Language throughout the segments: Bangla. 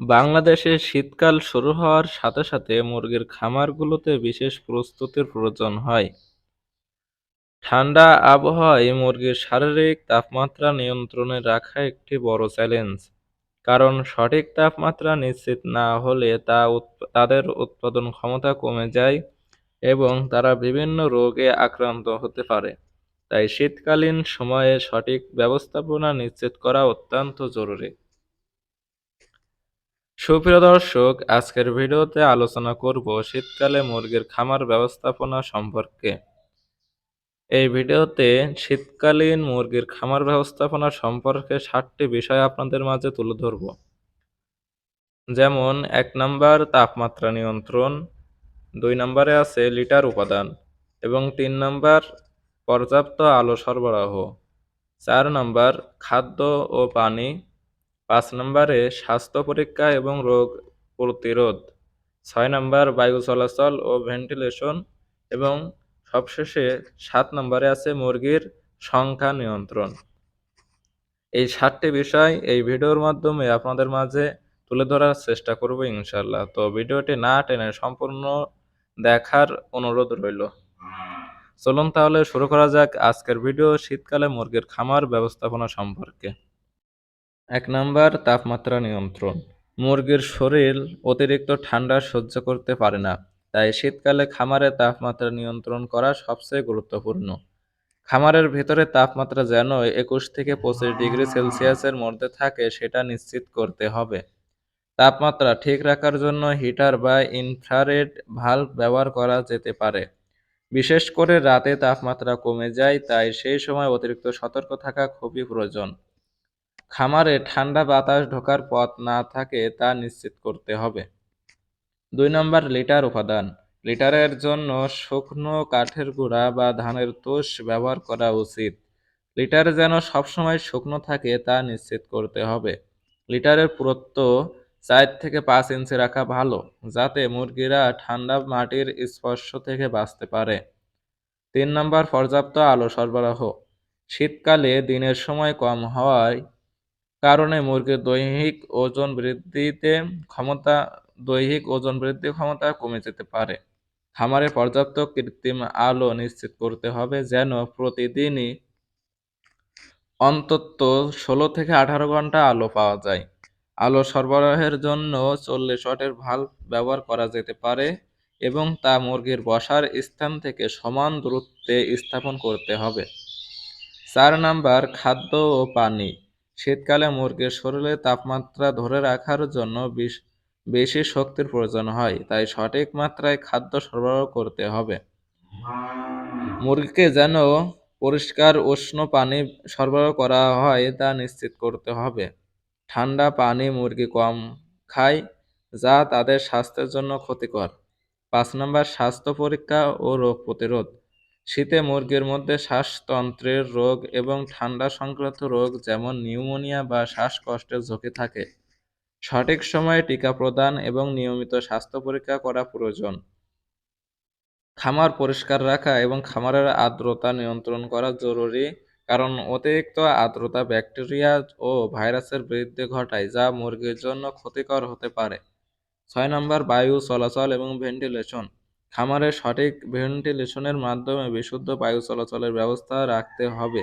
বাংলাদেশে শীতকাল শুরু হওয়ার সাথে সাথে মুরগির খামারগুলোতে বিশেষ প্রস্তুতির প্রয়োজন হয়। ঠান্ডা আবহাওয়ায় মুরগির শারীরিক তাপমাত্রা নিয়ন্ত্রণে রাখা একটি বড় চ্যালেঞ্জ, কারণ সঠিক তাপমাত্রা নিশ্চিত না হলে তা তাদের উৎপাদন ক্ষমতা কমে যায় এবং তারা বিভিন্ন রোগে আক্রান্ত হতে পারে। তাই শীতকালীন সময়ে সঠিক ব্যবস্থাপনা নিশ্চিত করা অত্যন্ত জরুরি। সুপ্রিয় দর্শক, আজকের ভিডিওতে আলোচনা করব শীতকালে মুরগির খামার ব্যবস্থাপনা সম্পর্কে। এই ভিডিওতে শীতকালীন মুরগির খামার ব্যবস্থাপনা সম্পর্কে ষাটটি বিষয় আপনাদের মাঝে তুলে ধরব। যেমন, এক নম্বর, তাপমাত্রা নিয়ন্ত্রণ, দুই নম্বরে আছে লিটার উপাদান এবং তিন নম্বর, পর্যাপ্ত আলো সরবরাহ, চার নম্বর, খাদ্য ও পানি পাঁচ নম্বরে স্বাস্থ্য পরীক্ষা এবং রোগ প্রতিরোধ, ছয় নম্বর বায়ু চলাচল ও ভেন্টিলেশন, এবং সবশেষে সাত নম্বরে আছে মুরগির সংখ্যা নিয়ন্ত্রণ। এই সাতটি বিষয় এই ভিডিওর মাধ্যমে আপনাদের মাঝে তুলে ধরার চেষ্টা করব ইনশাল্লাহ তো ভিডিওটি না টেনে সম্পূর্ণ দেখার অনুরোধ রইল। চলুন তাহলে শুরু করা যাক আজকের ভিডিও শীতকালে মুরগির খামার ব্যবস্থাপনা সম্পর্কে। এক নাম্বার, তাপমাত্রা নিয়ন্ত্রণ। মুরগির শরীর অতিরিক্ত ঠান্ডা সহ্য করতে পারে না, তাই শীতকালে খামারে তাপমাত্রা নিয়ন্ত্রণ করা সবচেয়ে গুরুত্বপূর্ণ। খামারের ভেতরে তাপমাত্রা যেন একুশ থেকে পঁচিশ ডিগ্রি সেলসিয়াসের মধ্যে থাকে, সেটা নিশ্চিত করতে হবে। তাপমাত্রা ঠিক রাখার জন্য হিটার বা ইনফ্রারেড ভাল্ব ব্যবহার করা যেতে পারে। বিশেষ করে রাতে তাপমাত্রা কমে যায়, তাই সেই সময় অতিরিক্ত সতর্ক থাকা খুবই প্রয়োজন। খামারে ঠান্ডা বাতাস ঢোকার পথ না থাকে তা নিশ্চিত করতে হবে। দুই নম্বর, লিটার উপাদান। লিটারের জন্য শুকনো কাঠের গুঁড়া বা ধানের তোষ ব্যবহার করা উচিত। লিটার যেন সবসময় শুকনো থাকে তা নিশ্চিত করতে হবে। লিটারের পুরুত্ব চার থেকে পাঁচ ইঞ্চি রাখা ভালো, যাতে মুরগিরা ঠান্ডা মাটির স্পর্শ থেকে বাঁচতে পারে। তিন নম্বর, পর্যাপ্ত আলো সরবরাহ। শীতকালে দিনের সময় কম হওয়ায় কারণে মুরগির দৈহিক ওজন বৃদ্ধিতে ক্ষমতা, দৈহিক ওজন বৃদ্ধি ক্ষমতা কমে যেতে পারে। খামারে পর্যাপ্ত কৃত্রিম আলো নিশ্চিত করতে হবে যেন প্রতিদিনই অন্তত ষোলো থেকে আঠারো ঘণ্টা আলো পাওয়া যায়। আলো সরবরাহের জন্য চল্লিশ ওয়াটের ভাল্ব ব্যবহার করা যেতে পারে এবং তা মুরগির বসার স্থান থেকে সমান দূরত্বে স্থাপন করতে হবে। চার নাম্বার, খাদ্য ও পানি। শীতকালে মুরগির শরীরে তাপমাত্রা ধরে রাখার জন্য বেশি শক্তির প্রয়োজন হয়, তাই সঠিক মাত্রায় খাদ্য সরবরাহ করতে হবে। মুরগিকে যেন পরিষ্কার উষ্ণ পানি সরবরাহ করা হয়, তা নিশ্চিত করতে হবে। ঠান্ডা পানি মুরগি কম খায়, যা তাদের স্বাস্থ্যের জন্য ক্ষতিকর। পাঁচ নম্বর, স্বাস্থ্য পরীক্ষা ও রোগ প্রতিরোধ। শীতে মুরগির মধ্যে শ্বাসতন্ত্রের রোগ এবং ঠান্ডা সংক্রান্ত রোগ যেমন নিউমোনিয়া বা শ্বাসকষ্টের ঝুঁকি থাকে। সঠিক সময়ে টিকা প্রদান এবং নিয়মিত স্বাস্থ্য পরীক্ষা করা প্রয়োজন। খামার পরিষ্কার রাখা এবং খামারের আর্দ্রতা নিয়ন্ত্রণ করা জরুরি কারণ অতিরিক্ত আর্দ্রতা ব্যাকটেরিয়া ও ভাইরাসের বৃদ্ধি ঘটায় যা মুরগির জন্য ক্ষতিকর হতে পারে। ছয় নম্বর, বায়ু চলাচল এবং ভেন্টিলেশন। খামারে সঠিক ভেন্টিলেশনের মাধ্যমে বিশুদ্ধ বায়ু চলাচলের ব্যবস্থা রাখতে হবে।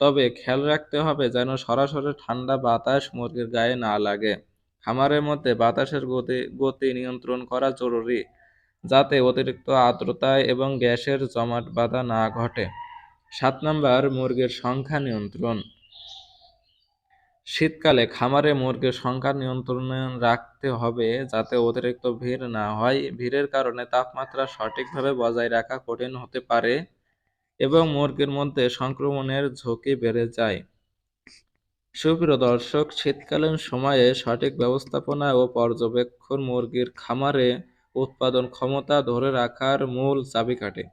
তবে খেয়াল রাখতে হবে যেন সরাসরি ঠান্ডা বাতাস মুরগির গায়ে না লাগে। খামারের মধ্যে বাতাসের গতি গতি নিয়ন্ত্রণ করা জরুরি, যাতে অতিরিক্ত আর্দ্রতা এবং গ্যাসের জমাট বাঁধা না ঘটে। সাত নম্বর, মুরগির সংখ্যা নিয়ন্ত্রণ। শীতকালে খামারে মুরগির সংখ্যা নিয়ন্ত্রণে রাখতে হবে যাতে অতিরিক্ত ভিড় না হয়। ভিড়ের কারণে তাপমাত্রা সঠিকভাবে বজায় রাখা কঠিন হতে পারে এবং মুরগির মধ্যে সংক্রমণের ঝুঁকি বেড়ে যায়। সুপ্রিয় দর্শক, শীতকালীন সময়ে সঠিক ব্যবস্থাপনা ও পর্যবেক্ষণ মুরগির খামারে উৎপাদন ক্ষমতা ধরে রাখার মূল চাবিকাঠি।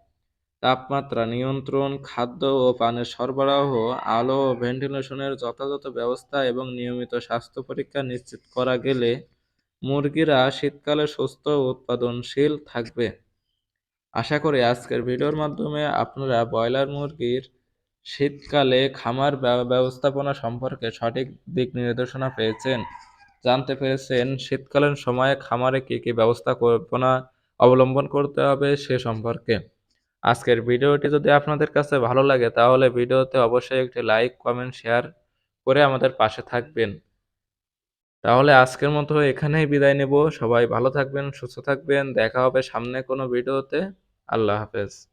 তাপমাত্রা নিয়ন্ত্রণ, খাদ্য ও পানের সরবরাহ, আলো ও ভেন্টিলেশনের যথাযথ ব্যবস্থা এবং নিয়মিত স্বাস্থ্য পরীক্ষা নিশ্চিত করা গেলে মুরগিরা শীতকালে সুস্থ ও উৎপাদনশীল থাকবে। আশা করি আজকের ভিডিওর মাধ্যমে আপনারা ব্রয়লার মুরগির শীতকালে খামার ব্যবস্থাপনা সম্পর্কে সঠিক দিক নির্দেশনা পেয়েছেন, জানতে পেরেছেন, শীতকালীন সময়ে খামারে কী কী ব্যবস্থাপনা অবলম্বন করতে হবে সে সম্পর্কে। আজকের ভিডিওটি যদি আপনাদের কাছে ভালো লাগে, তাহলে ভিডিওতে অবশ্যই একটি লাইক, কমেন্ট, শেয়ার করে আমাদের পাশে থাকবেন। তাহলে আজকের মতো এখানেই বিদায় নেব। সবাই ভালো থাকবেন, সুস্থ থাকবেন। দেখা হবে সামনে কোনো ভিডিওতে। আল্লাহ হাফেজ।